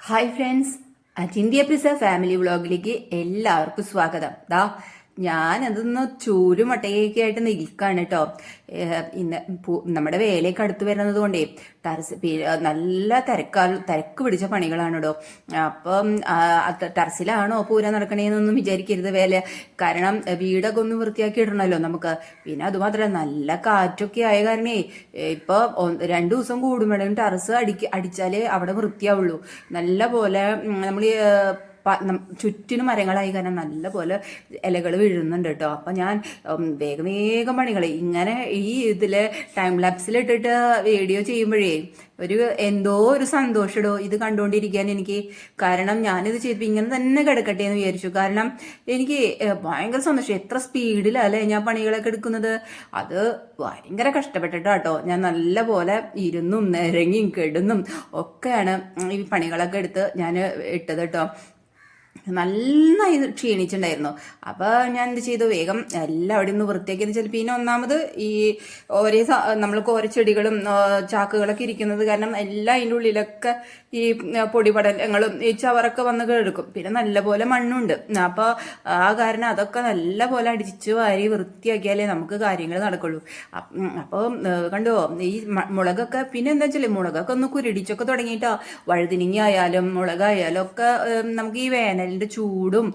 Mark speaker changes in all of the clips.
Speaker 1: Hi friends Achintya പിസ family വ്ളോഗിലേക്ക് എല്ലാവർക്കും സ്വാഗതം. ദാ ഞാൻ അതൊന്ന് ചൂരും മട്ടയൊക്കെ ആയിട്ട് നിൽക്കാണ് കേട്ടോ ഇന്ന് നമ്മുടെ വേലയൊക്കെ അടുത്ത് വരുന്നത് കൊണ്ടേ ടെറസ് നല്ല തിരക്കാൽ തിരക്ക് പിടിച്ച പണികളാണ് കേട്ടോ അപ്പം ടർസിലാണോ പൂര നടക്കണേന്നൊന്നും വിചാരിക്കരുത് വേല. കാരണം വീടൊക്കെ ഒന്ന് വൃത്തിയാക്കി ഇടണമല്ലോ നമുക്ക്. പിന്നെ അതുമാത്രമല്ല നല്ല കാറ്റൊക്കെ ആയ കാരണേ ഇപ്പൊ രണ്ടു ദിവസം കൂടുമ്പോഴും ടെറസ് അടിക്ക അടിച്ചാലേ അവിടെ വൃത്തിയാവുള്ളൂ. നല്ല പോലെ നമ്മൾ ചുറ്റിനും മരങ്ങളായി കാരണം നല്ല പോലെ ഇലകൾ വീഴുന്നുണ്ട് കേട്ടോ. അപ്പം ഞാൻ വേഗം വേഗം പണികൾ ഇങ്ങനെ ഈ ഇതിൽ ടൈം ലാപ്സിലിട്ടിട്ട് വീഡിയോ ചെയ്യുമ്പോഴേ ഒരു എന്തോ ഒരു സന്തോഷമോ ഇത് കണ്ടുകൊണ്ടിരിക്കാൻ എനിക്ക് കാരണം ഞാനിത് ചെയ്തപ്പോൾ ഇങ്ങനെ തന്നെ കിടക്കട്ടെ എന്ന് വിചാരിച്ചു. കാരണം എനിക്ക് ഭയങ്കര സന്തോഷം. എത്ര സ്പീഡിലല്ലേ ഞാൻ പണികളൊക്കെ എടുക്കുന്നത്. അത് ഭയങ്കര കഷ്ടപ്പെട്ടിട്ടാട്ടോ ഞാൻ നല്ല പോലെ ഇരുന്നും നിരങ്ങിയും കെടുന്നും ഒക്കെയാണ് ഈ പണികളൊക്കെ എടുത്ത് ഞാൻ ഇട്ടത് കേട്ടോ നന്നായി ക്ഷീണിച്ചിട്ടുണ്ടായിരുന്നു. അപ്പോൾ ഞാൻ എന്ത് ചെയ്തു? വേഗം എല്ലാം അവിടെ നിന്ന് വൃത്തിയാക്കിയെന്ന് വെച്ചാൽ പിന്നെ ഒന്നാമത് ഈ ഓരോ നമ്മൾ ഓരോ ചെടികളും ചാക്കുകളൊക്കെ ഇരിക്കുന്നത് കാരണം എല്ലാം അതിന്റെ ഉള്ളിലൊക്കെ ഈ പൊടിപടലങ്ങളും ഈ ചവറൊക്കെ വന്ന് കേടുക്കും. പിന്നെ നല്ലപോലെ മണ്ണുണ്ട്. അപ്പോൾ ആ കാരണം അതൊക്കെ നല്ലപോലെ അടിച്ച് വാരി വൃത്തിയാക്കിയാലേ നമുക്ക് കാര്യങ്ങൾ നടക്കുള്ളൂ. അപ്പോൾ കണ്ടോ? ഈ മുളകൊക്കെ പിന്നെ എന്താ വെച്ചാൽ മുളകൊക്കെ ഒന്ന് കുരുടിച്ചൊക്കെ തുടങ്ങിയിട്ടോ. വഴുതിനിങ്ങി ആയാലും മുളകായാലും ഒക്കെ നമുക്ക് ഈ വേനലിന്റെ ചൂടും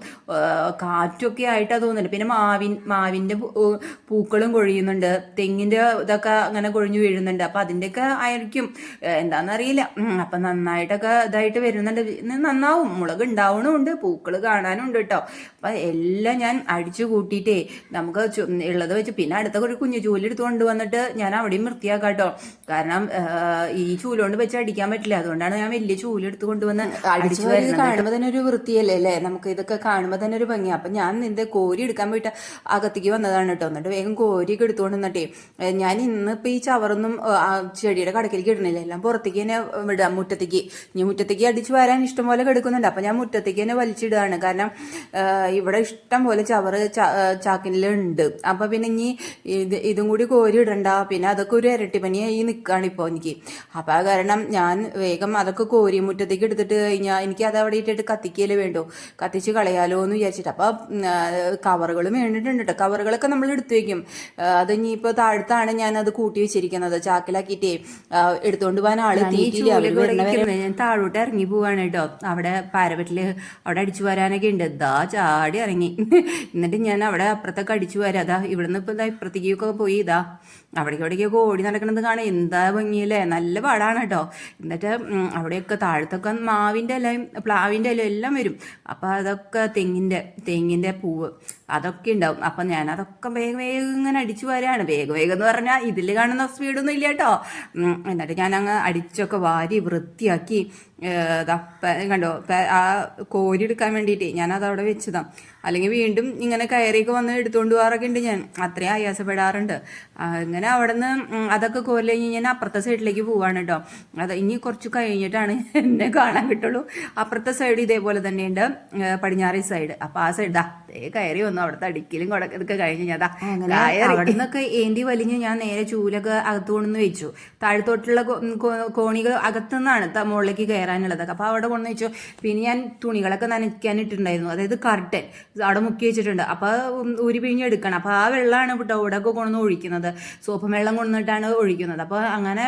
Speaker 1: കാറ്റൊക്കെ ആയിട്ടാ തോന്നുന്നുണ്ട്. പിന്നെ മാവിൻ മാവിന്റെ പൂക്കളും കൊഴിയുന്നുണ്ട്. തെങ്ങിന്റെ ഇതൊക്കെ അങ്ങനെ കൊഴിഞ്ഞു വീഴുന്നുണ്ട്. അപ്പൊ അതിന്റെയൊക്കെ ആയിരിക്കും. എന്താണെന്നറിയില്ല അപ്പൊ നന്നായിട്ടൊക്കെ ഇതായിട്ട് വരുന്നുണ്ട്. നന്നാവും. മുളക് ഉണ്ടാവണമുണ്ട് പൂക്കൾ കാണാനുണ്ട് കേട്ടോ അപ്പൊ എല്ലാം ഞാൻ അടിച്ചു കൂട്ടിയിട്ടേ നമുക്ക് ഉള്ളത് വെച്ച് പിന്നെ അടുത്ത ഒരു കുഞ്ഞു ചൂൽ എടുത്ത് കൊണ്ടുവന്നിട്ട് ഞാൻ അവിടെയും വൃത്തിയാക്കാം കേട്ടോ കാരണം ഈ ചൂലുകൊണ്ട് വെച്ച് അടിക്കാൻ പറ്റില്ല. അതുകൊണ്ടാണ് ഞാൻ വലിയ ചൂലെടുത്ത് കൊണ്ടുവന്ന് അടിച്ചു വരുന്നത് കാണുമ്പോൾ തന്നെ ഒരു വൃത്തിയല്ലേ? അല്ലേ? നമുക്ക് ഇതൊക്കെ കാണുമ്പോൾ തന്നെ ഒരു ഭംഗി അപ്പം ഞാൻ ഇത് കോരി എടുക്കാൻ പോയിട്ട് അകത്തേക്ക് വന്നതാണ് കേട്ടോ. എന്നിട്ട് വേഗം കോരിയൊക്കെ എടുത്തുകൊണ്ട് വന്നിട്ടേ ഏ, ഞാൻ ഇന്നിപ്പോൾ ഈ ചവറൊന്നും ചെടിയുടെ കടക്കിലേക്ക് ഇടണില്ല എല്ലാം പുറത്തേക്ക് തന്നെ വിടാം മുറ്റത്തേക്ക്. ഇനി മുറ്റത്തേക്ക് അടിച്ചു വരാൻ ഇഷ്ടം പോലെ കിടക്കുന്നുണ്ട്. അപ്പം ഞാൻ മുറ്റത്തേക്ക് തന്നെ വലിച്ചിടുകയാണ്. കാരണം ഇവിടെ ഇഷ്ടം പോലെ ചവറ് ചാക്കിനുണ്ട് അപ്പം പിന്നെ ഇനി ഇത് ഇതും കൂടി കോരി ഇടണ്ട. പിന്നെ അതൊക്കെ ഒരു ഇരട്ടിപ്പനിയായി നിൽക്കുകയാണ് ഇപ്പോൾ എനിക്ക്. അപ്പം കാരണം ഞാൻ വേഗം അതൊക്കെ കോരി മുറ്റത്തേക്ക് എടുത്തിട്ട് കഴിഞ്ഞാൽ എനിക്ക് അത് അവിടെ ഇട്ടിട്ട് കത്തിക്കൽ വേണ്ടോ. കത്തിച്ച് കളയാലോ എന്ന് വിചാരിച്ചിട്ട്. അപ്പോൾ കവറുകൾ വേണ്ടിയിട്ടുണ്ട് കേട്ടോ കവറുകളൊക്കെ നമ്മൾ എടുത്തു വെക്കും. ആ, അത് ഇനിയിപ്പോൾ താഴത്താണ് ഞാൻ അത് കൂട്ടി വെച്ചിരിക്കുന്നത്. ചാക്കിലാക്കിയിട്ടേ എടുത്തുകൊണ്ട് പോകാൻ വരുന്നവരെ ഞാൻ താഴോട്ട് ഇറങ്ങി പോവാണ് കേട്ടോ അവിടെ പാരപറ്റിൽ അവിടെ അടിച്ചു വരാനൊക്കെ ഉണ്ട്. ദാ ചാടി ഇറങ്ങി. എന്നിട്ട് ഞാൻ അവിടെ അപ്പുറത്തൊക്കെ അടിച്ചു വരാം. അതാ ഇവിടുന്ന് ഇപ്പൊ ഇതാ ഇപ്പുറത്തേക്കൊക്കെ പോയി. ഇതാ അവിടേക്ക് അവിടേക്കൊക്കെ ഓടി നടക്കണത് കാണാൻ എന്താ ഭംഗിയല്ലേ? നല്ല പാടാണ് കേട്ടോ എന്നിട്ട് അവിടെയൊക്കെ താഴത്തൊക്കെ മാവിന്റെ ഇലയും പ്ലാവിന്റെ ഇലയും എല്ലാം വരും. അപ്പം അതൊക്കെ തെങ്ങിന്റെ തെങ്ങിന്റെ പൂവ്. അതൊക്കെ ഉണ്ടാവും. അപ്പം ഞാൻ അതൊക്കെ വേഗം വേഗം ഇങ്ങനെ അടിച്ചു വരാണ്. വേഗം വേഗം എന്ന് പറഞ്ഞാൽ ഇതിൽ കാണുന്ന സ്പീഡൊന്നും ഇല്ല കേട്ടോ. എന്നിട്ട് ഞാൻ അങ്ങ് അടിച്ചൊക്കെ വാരി വൃത്തിയാക്കി കണ്ടോ ആ കോരി എടുക്കാൻ വേണ്ടിയിട്ട് ഞാൻ അവിടെ വെച്ചതാ. അല്ലെങ്കിൽ വീണ്ടും ഇങ്ങനെ കയറിയൊക്കെ വന്ന് എടുത്തുകൊണ്ട് പോകാറൊക്കെ ഉണ്ട് ഞാൻ. അത്രയും ആയാസപ്പെടാറുണ്ട്. ഇങ്ങനെ അവിടെ നിന്ന് അതൊക്കെ കോരി കഴിഞ്ഞ് ഞാൻ അപ്പുറത്തെ സൈഡിലേക്ക് പോവാണ് കേട്ടോ. അത് ഇനി കുറച്ച് കഴിഞ്ഞിട്ടാണ് എന്നെ കാണാൻ കിട്ടുള്ളൂ. അപ്പുറത്തെ സൈഡ് ഇതേപോലെ തന്നെയുണ്ട് പടിഞ്ഞാറേ സൈഡ്. അപ്പൊ ആ സൈഡ് ദേ കയറി വന്നു. അവിടുത്തെ അടിക്കലും കൊടക്ക ഇതൊക്കെ കഴിഞ്ഞ് ഞാൻ ദാ അവിടെ നിന്നൊക്കെ ഏന്തി വലിഞ്ഞ് ഞാൻ നേരെ ചൂലൊക്കെ അകത്ത് കൊണ്ടുവന്ന് വെച്ചു. താഴത്തോട്ടുള്ള കോണികൾ അകത്തുനിന്നാണ് മുകളിലേക്ക് കയറാനുള്ളത്. അപ്പൊ അവിടെ കൊണ്ടു വെച്ചു. പിന്നെ ഞാൻ തുണികളൊക്കെ നനയ്ക്കാൻ ഇട്ടിട്ടുണ്ടായിരുന്നു അതായത് കർട്ടൻ അവിടെ മുക്കി വെച്ചിട്ടുണ്ട്. അപ്പൊ ഉം ഊരി പിഴിഞ്ഞെടുക്കണം അപ്പൊ ആ വെള്ളമാണ് കേട്ടോ ഇവിടെ ഒക്കെ കൊണ്ടുവന്ന് ഒഴിക്കുന്നത്. സോപ്പ് വെള്ളം കൊണ്ടുവന്നിട്ടാണ് ഒഴിക്കുന്നത്. അപ്പൊ അങ്ങനെ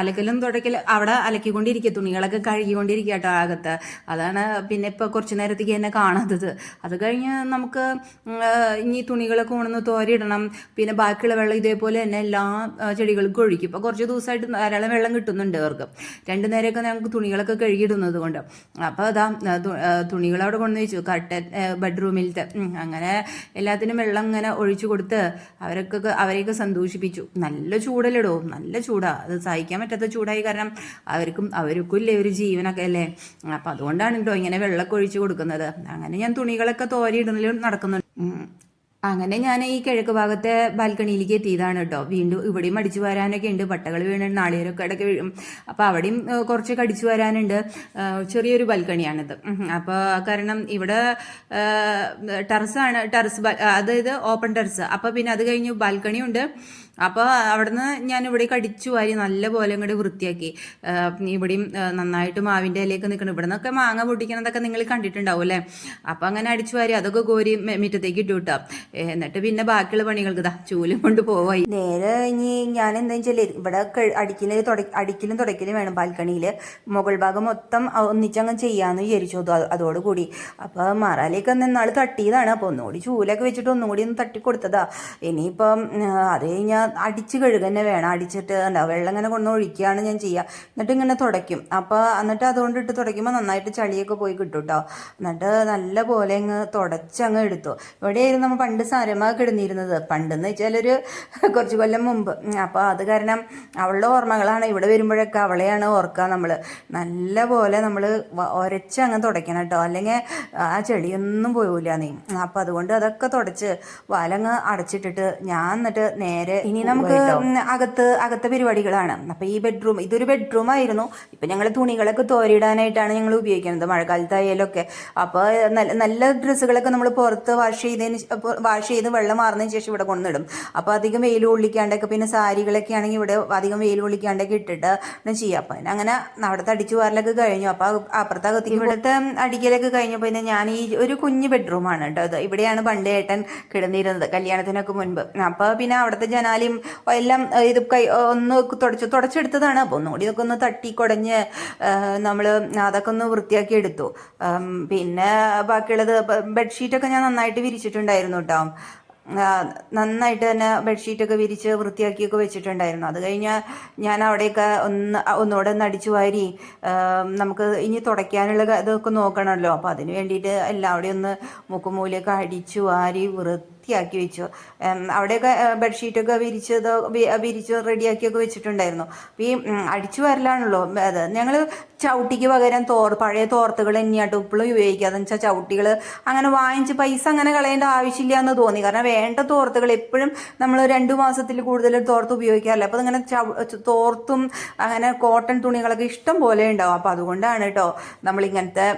Speaker 1: അലക്കലും തുടക്കലും അവിടെ അലക്കിക്കൊണ്ടിരിക്കുക. തുണികളൊക്കെ കഴുകിക്കൊണ്ടിരിക്കുക കേട്ടോ അകത്ത്. അതാണ് പിന്നെ ഇപ്പൊ കുറച്ച് നേരത്തേക്ക് എന്നെ കാണാത്തത്. അത് കഴിഞ്ഞ് നമുക്ക് ആ, ഇനി തുണികളൊക്കെ ഉണന്ന് തോരിയിടണം പിന്നെ ബാക്കിയുള്ള വെള്ളം ഇതേപോലെ തന്നെ എല്ലാ ചെടികൾക്കും ഒഴിക്കും. ഇപ്പോൾ കുറച്ച് ദിവസമായിട്ട് ധാരാളം വെള്ളം കിട്ടുന്നുണ്ട് അവർക്ക് രണ്ടു നേരമൊക്കെ ഞങ്ങൾക്ക് തുണികളൊക്കെ കഴുകിയിടുന്നത് കൊണ്ട്. അപ്പോൾ അതാ തുണികൾ അവിടെ കൊണ്ടു വെച്ചു. കട്ടൻ ബെഡ്റൂമിലത്തെ അങ്ങനെ എല്ലാത്തിനും വെള്ളം ഇങ്ങനെ ഒഴിച്ചു കൊടുത്ത് അവരൊക്കെ അവരെയൊക്കെ സന്തോഷിപ്പിച്ചു. നല്ല ചൂടല്ലിടോ? നല്ല ചൂടാ. അത് സഹിക്കാൻ പറ്റാത്ത ചൂടായി കാരണം അവർക്കും അവർക്കും ഇല്ലേ ഒരു ജീവനൊക്കെ അല്ലേ? അപ്പം അതുകൊണ്ടാണ് കേട്ടോ ഇങ്ങനെ വെള്ളമൊക്കെ ഒഴിച്ചു കൊടുക്കുന്നത്. അങ്ങനെ ഞാൻ തുണികളൊക്കെ തോരിയിടുന്നതിലും നടക്കുന്നുണ്ട്. ഉം. അങ്ങനെ ഞാൻ ഈ കിഴക്ക് ഭാഗത്തെ ബാൽക്കണിയിലേക്ക് എത്തിയതാണ് കേട്ടോ. വീണ്ടും ഇവിടെയും അടിച്ചു വരാനൊക്കെ ഉണ്ട്. പട്ടകൾ വീണ് നാളികേരൊക്കെ ഇടയ്ക്ക് വീഴും. അപ്പോൾ അവിടെയും കുറച്ചൊക്കെ അടിച്ചു വരാനുണ്ട്. ചെറിയൊരു ബാൽക്കണിയാണിത്. അപ്പോൾ കാരണം ഇവിടെ ടെറസ് ആണ് ടെറസ് അതായത് ഓപ്പൺ ടെറസ്. അപ്പോൾ പിന്നെ അത് കഴിഞ്ഞ് ബാൽക്കണി ഉണ്ട്
Speaker 2: അപ്പോൾ അവിടുന്ന് ഞാൻ ഇവിടേക്ക് അടിച്ചു വാരി നല്ല പോലെ ഇങ്ങോട്ട് വൃത്തിയാക്കി ഇവിടെയും നന്നായിട്ട് മാവിന്റെ ഇലയൊക്കെ നിൽക്കണം ഇവിടെ നിന്നൊക്കെ മാങ്ങ പൊട്ടിക്കണതൊക്കെ നിങ്ങൾ കണ്ടിട്ടുണ്ടാവും അല്ലേ? അപ്പോൾ അങ്ങനെ അടിച്ചു വാരി അതൊക്കെ കോരി മിറ്റത്തേക്ക് ഇട്ടു കിട്ടാം എന്നിട്ട് പിന്നെ ബാക്കിയുള്ള പണികൾക്ക് ഇതാ ചൂലും കൊണ്ട് പോവായി.
Speaker 1: നേരെ ഇനി ഞാൻ എന്താ വെച്ചാൽ ഇവിടെ അടിക്കൽ അടിക്കലും തുടയ്ക്കലും വേണം ബാൽക്കണിയിൽ മുകൾ ഭാഗം മൊത്തം ഒന്നിച്ചങ്ങ് ചെയ്യാന്ന് വിചാരിച്ചു അത് അതോടുകൂടി. അപ്പോൾ മറാലേക്ക് നിന്നാൾ തട്ടിയതാണ്. അപ്പോൾ ഒന്നുകൂടി ചൂലൊക്കെ വെച്ചിട്ട് ഒന്നുകൂടി ഒന്ന് തട്ടി കൊടുത്തതാ ഇനിയിപ്പം അത് കഴിഞ്ഞാൽ അടിച്ച് കഴുകന്നെ വേണം അടിച്ചിട്ട് എന്താ വെള്ളം ഇങ്ങനെ കൊണ്ട് ഒഴിക്കുകയാണ് ഞാൻ ചെയ്യുക. എന്നിട്ട് ഇങ്ങനെ തുടയ്ക്കും. അപ്പോൾ എന്നിട്ട് അതുകൊണ്ട് ഇട്ട് തുടയ്ക്കുമ്പോൾ നന്നായിട്ട് ചളിയൊക്കെ പോയി കിട്ടും കേട്ടോ എന്നിട്ട് നല്ല പോലെ അങ്ങ് തുടച്ചങ്ങ് എടുത്തു. ഇവിടെയായിരുന്നു നമ്മൾ പണ്ട് സാരമ കിടന്നിരുന്നത് പണ്ടെന്ന് വെച്ചാൽ ഒരു കുറച്ച് കൊല്ലം മുമ്പ്. അപ്പോൾ അത് കാരണം അവളുടെ ഓർമ്മകളാണ് ഇവിടെ വരുമ്പോഴൊക്കെ അവളെയാണ് ഓർക്കുക നമ്മൾ നല്ല പോലെ നമ്മൾ ഒരച്ചങ്ങ് തുടയ്ക്കണം കേട്ടോ അല്ലെങ്കിൽ ആ ചെളിയൊന്നും പോവില്ല നീ അപ്പോൾ അതുകൊണ്ട് അതൊക്കെ തുടച്ച് വലങ്ങ് അടച്ചിട്ടിട്ട് ഞാൻ എന്നിട്ട് നേരെ ഇനി നമുക്ക് അകത്ത് അകത്തെ പരിപാടികളാണ്. അപ്പോൾ ഈ ബെഡ്റൂം ഇതൊരു ബെഡ്റൂം ആയിരുന്നു. ഇപ്പം ഞങ്ങൾ തുണികളൊക്കെ തോരിയിടാനായിട്ടാണ് ഞങ്ങൾ ഉപയോഗിക്കുന്നത്. മഴക്കാലത്തായാലൊക്കെ. അപ്പോൾ നല്ല നല്ല ഡ്രസ്സുകളൊക്കെ നമ്മൾ പുറത്ത് വാഷ് ചെയ്തതിന് വാഷ് ചെയ്ത് വെള്ളം മാറുന്നതിന് ശേഷം ഇവിടെ കൊണ്ടിടും. അപ്പോൾ അധികം വെയിൽ കൊള്ളിക്കാണ്ടൊക്കെ പിന്നെ സാരികളൊക്കെ ആണെങ്കിൽ ഇവിടെ അധികം വെയിൽ കൊള്ളിക്കാണ്ടൊക്കെ ഇട്ടിട്ട് ചെയ്യാം അപ്പം അങ്ങനെ അവിടുത്തെ അടിച്ചു വാരലൊക്കെ കഴിഞ്ഞു. അപ്പോൾ അപ്പുറത്തകത്ത് ഇവിടുത്തെ അടിക്കലൊക്കെ കഴിഞ്ഞപ്പോൾ പിന്നെ ഞാൻ ഈ ഒരു കുഞ്ഞ് ബെഡ്റൂമാണ് കേട്ടോ. ഇവിടെയാണ് പണ്ട് ഏട്ടൻ കിടന്നിരുന്നത് കല്യാണത്തിനൊക്കെ മുൻപ്. അപ്പോൾ പിന്നെ അവിടുത്തെ ജനാലയും എല്ലാം ഇത് കൈ ഒന്ന് തുടച്ച് തുടച്ചെടുത്തതാണ്. അപ്പോൾ ഒന്നുകൂടി ഇതൊക്കെ ഒന്ന് തട്ടി കുടഞ്ഞ് നമ്മൾ അതൊക്കെ ഒന്ന് വൃത്തിയാക്കി എടുത്തു. പിന്നെ ബാക്കിയുള്ളത് ബെഡ്ഷീറ്റൊക്കെ ഞാൻ നന്നായിട്ട് വിരിച്ചിട്ടുണ്ടായിരുന്നു കേട്ടോ നന്നായിട്ട് തന്നെ ബെഡ്ഷീറ്റൊക്കെ വിരിച്ച് വൃത്തിയാക്കിയൊക്കെ വെച്ചിട്ടുണ്ടായിരുന്നു. അത് കഴിഞ്ഞാൽ ഞാൻ അവിടെയൊക്കെ ഒന്ന് ഒന്നുകൂടെ ഒന്ന് അടിച്ചു വാരി നമുക്ക് ഇനി തുടയ്ക്കാനുള്ള ഇതൊക്കെ നോക്കണമല്ലോ. അപ്പോൾ അതിന് വേണ്ടിയിട്ട് എല്ലാം അവിടെ ഒന്ന് മുക്കുമൂലയൊക്കെ അടിച്ചു വാരി വൃത്തിയാക്കി വെച്ചു. അവിടെയൊക്കെ ബെഡ്ഷീറ്റൊക്കെ വിരിച്ചത് വിരിച്ച് റെഡിയാക്കിയൊക്കെ വെച്ചിട്ടുണ്ടായിരുന്നു. അപ്പോൾ ഈ അടിച്ചു വരലാണല്ലോ. അത് ഞങ്ങൾ ചവിട്ടിക്ക് പകരം തോർ പഴയ തോർത്തുകൾ തന്നെയാട്ടോ ഇപ്പോഴും ഉപയോഗിക്കാതെ വെച്ചാൽ ചവിട്ടികൾ അങ്ങനെ വാങ്ങിച്ച് പൈസ അങ്ങനെ കളയേണ്ട ആവശ്യമില്ല എന്ന് തോന്നി. കാരണം വേണ്ട തോർത്തുകൾ എപ്പോഴും നമ്മൾ രണ്ട് മാസത്തിൽ കൂടുതൽ തോർത്ത് ഉപയോഗിക്കാറില്ല. അപ്പോൾ ഇങ്ങനെ തോർത്തും അങ്ങനെ കോട്ടൺ തുണികളൊക്കെ ഇഷ്ടം പോലെ ഉണ്ടാവും. അപ്പോൾ അതുകൊണ്ടാണ് കേട്ടോ നമ്മൾ ഇങ്ങനത്തെ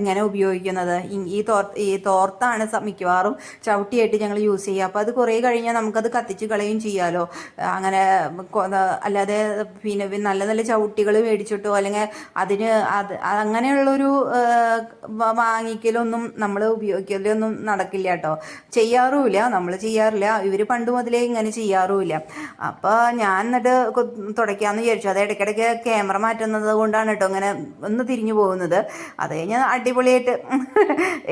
Speaker 1: ഇങ്ങനെ ഉപയോഗിക്കുന്നത്. ഈ തോർ ഈ തോർത്താണ് മിക്കവാറും ചവിട്ടിയായിട്ട് ഞങ്ങൾ യൂസ് ചെയ്യുക. അപ്പോൾ അത് കുറേ കഴിഞ്ഞാൽ നമുക്കത് കത്തിച്ച് കളയുകയും ചെയ്യാമല്ലോ അങ്ങനെ അല്ലാതെ പിന്നെ നല്ല നല്ല ചവിട്ടികൾ മേടിച്ചിട്ടോ അല്ലെങ്കിൽ അതിന് അത് അങ്ങനെയുള്ളൊരു വാങ്ങിക്കലൊന്നും നമ്മൾ ഉപയോഗിക്കലൊന്നും നടക്കില്ല കേട്ടോ ചെയ്യാറുമില്ല നമ്മൾ ചെയ്യാറില്ല. ഇവർ പണ്ട് മുതലേ ഇങ്ങനെ ചെയ്യാറുമില്ല അപ്പോൾ ഞാൻ എന്നിട്ട് തുടയ്ക്കാമെന്ന് വിചാരിച്ചു. അത് ഇടയ്ക്കിടയ്ക്ക് ക്യാമറ മാറ്റുന്നത് കൊണ്ടാണ് കേട്ടോ ഇങ്ങനെ ഒന്ന് തിരിഞ്ഞു പോകുന്നത്. അത് കഴിഞ്ഞാൽ അടിപൊളിയായിട്ട്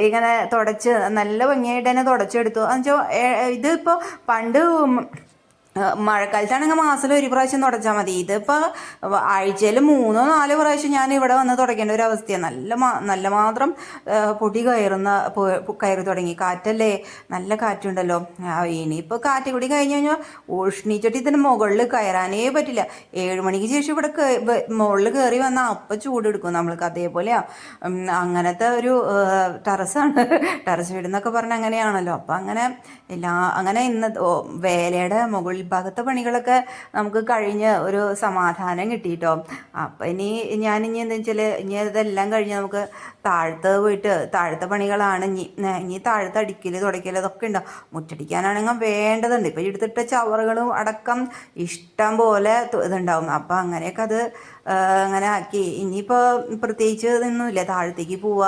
Speaker 1: ഇങ്ങനെ തുടച്ച് നല്ല ഭംഗിയായിട്ട് തന്നെ തുടച്ചെടുത്തു എന്നുവെച്ചാൽ ഇതിപ്പോൾ പണ്ട് മഴക്കാലത്താണെങ്കിൽ മാസത്തിൽ ഒരു പ്രാവശ്യം തുടച്ചാൽ മതി. ഇതിപ്പോൾ ആഴ്ചയിൽ മൂന്നോ നാലോ പ്രാവശ്യം ഞാൻ ഇവിടെ വന്ന് തുടയ്ക്കേണ്ട ഒരു അവസ്ഥയാണ് നല്ല മാ നല്ല മാത്രം പൊടി കയറുന്ന കയറി തുടങ്ങി. കാറ്റല്ലേ? നല്ല കാറ്റുണ്ടല്ലോ. ഇനിയിപ്പോൾ കാറ്റ് കൂടി കഴിഞ്ഞ് കഴിഞ്ഞാൽ ഉഷ്ണിച്ചിട്ട് ഇതിന് മുകളിൽ കയറാനേ പറ്റില്ല. ഏഴ് മണിക്ക് ശേഷം ഇവിടെ മുകളിൽ കയറി വന്നാൽ അപ്പം ചൂടെടുക്കും നമ്മൾക്ക്. അതേപോലെയാ. അങ്ങനത്തെ ഒരു ടെറസാണ്. ടെറസ് വീടെന്നൊക്കെ പറഞ്ഞാൽ അങ്ങനെയാണല്ലോ. അപ്പം അങ്ങനെ എല്ലാ അങ്ങനെ ഇന്ന് വേലയുടെ മുകളിൽ ഭാഗത്തെ പണികളൊക്കെ നമുക്ക് കഴിഞ്ഞ് ഒരു സമാധാനം കിട്ടിയിട്ടോ. അപ്പം ഇനി ഞാൻ ഇനി എന്താ വെച്ചാൽ ഇനി ഇതെല്ലാം കഴിഞ്ഞ് നമുക്ക് താഴത്ത് പോയിട്ട് താഴത്തെ പണികളാണ്. ഇനി ഇനി താഴത്ത് അടിക്കൽ തുടയ്ക്കൽ അതൊക്കെ ഉണ്ടാവും മുറ്റടിക്കാനാണെങ്കിൽ വേണ്ടതുണ്ട്. ഇപ്പം എടുത്തിട്ട ചവറുകളും അടക്കം ഇഷ്ടം പോലെ ഇതുണ്ടാവും. അപ്പം അങ്ങനെയൊക്കെ അത് അങ്ങനെ ആക്കി. ഇനിയിപ്പോൾ പ്രത്യേകിച്ച് ഇതൊന്നുമില്ല. താഴത്തേക്ക് പോവുക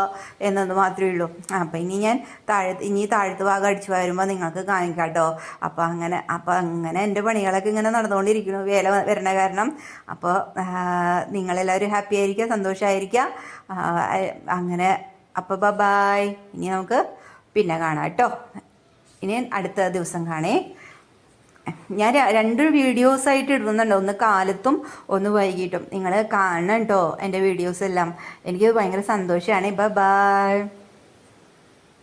Speaker 1: എന്നത് മാത്രമേ ഉള്ളൂ. അപ്പം ഇനി ഞാൻ താഴത്ത് ഇനി താഴത്ത് ഭാഗം അടിച്ചു വരുമ്പോൾ നിങ്ങൾക്ക് കാണിക്കാം കേട്ടോ അപ്പോൾ അങ്ങനെ അപ്പോൾ അങ്ങനെ എന്റെ പണികളൊക്കെ ഇങ്ങനെ നടന്നുകൊണ്ടിരിക്കുന്നു. വേല വരണ കാരണം. അപ്പോൾ നിങ്ങളെല്ലാവരും ഹാപ്പി ആയിരിക്കുക സന്തോഷമായിരിക്കുക അങ്ങനെ അപ്പോൾ ബബായ് ഇനി നമുക്ക് പിന്നെ കാണാം കേട്ടോ. ഇനി അടുത്ത ദിവസം കാണേ. ഞാൻ രണ്ട് വീഡിയോസ് ആയിട്ട് ഇടുന്നുണ്ട്. ഒന്ന് കാലത്തും ഒന്ന് വൈകിട്ടും. നിങ്ങൾ കാണണം കേട്ടോ എന്റെ വീഡിയോസ് എല്ലാം. എനിക്ക് ഭയങ്കര സന്തോഷമാണ് ബൈ ബൈ